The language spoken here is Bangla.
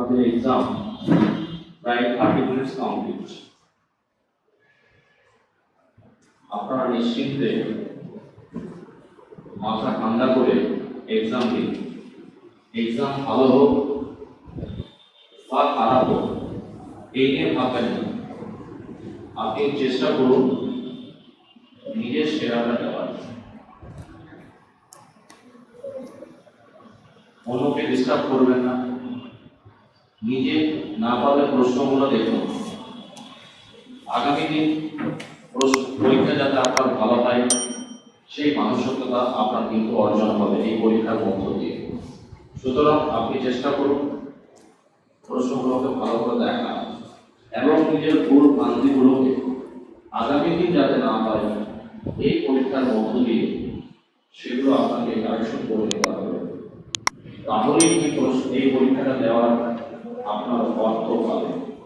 আপনাদের এক্সাম প্রায় থার্টি মিনিটস কমপ্লিট আপনারা নিশ্চিন্তে মাথা ঠান্ডা করে এক্সাম দিন। এক্সাম ভালো হোক বা খারাপ হোক এই নিয়ে ভাববেন না। আপনি চেষ্টা করুন নিজের সেরাটা দেওয়ার। অন্যকে ডিস্টার্ব করবেন না। নিজে না পারলে প্রশ্নগুলো দেখুন। আগামী দিন পরীক্ষা যাতে আপনার ভালো হয়, সেই মানসিকতা আপনার কিন্তু অর্জন হবে এই পরীক্ষার মধ্য দিয়ে। সুতরাং আপনি চেষ্টা করুন প্রশ্নগুলোকে ভালো করে দেখা এবং নিজের ভুল ভ্রান্তিগুলোকে আগামী দিন যাতে না হয় এই পরীক্ষার মধ্য দিয়ে সেগুলো আপনাকে কারেকশন করে নিতে হবে। তাহলেই এই পরীক্ষাটা দেওয়ার অর্থ পাবে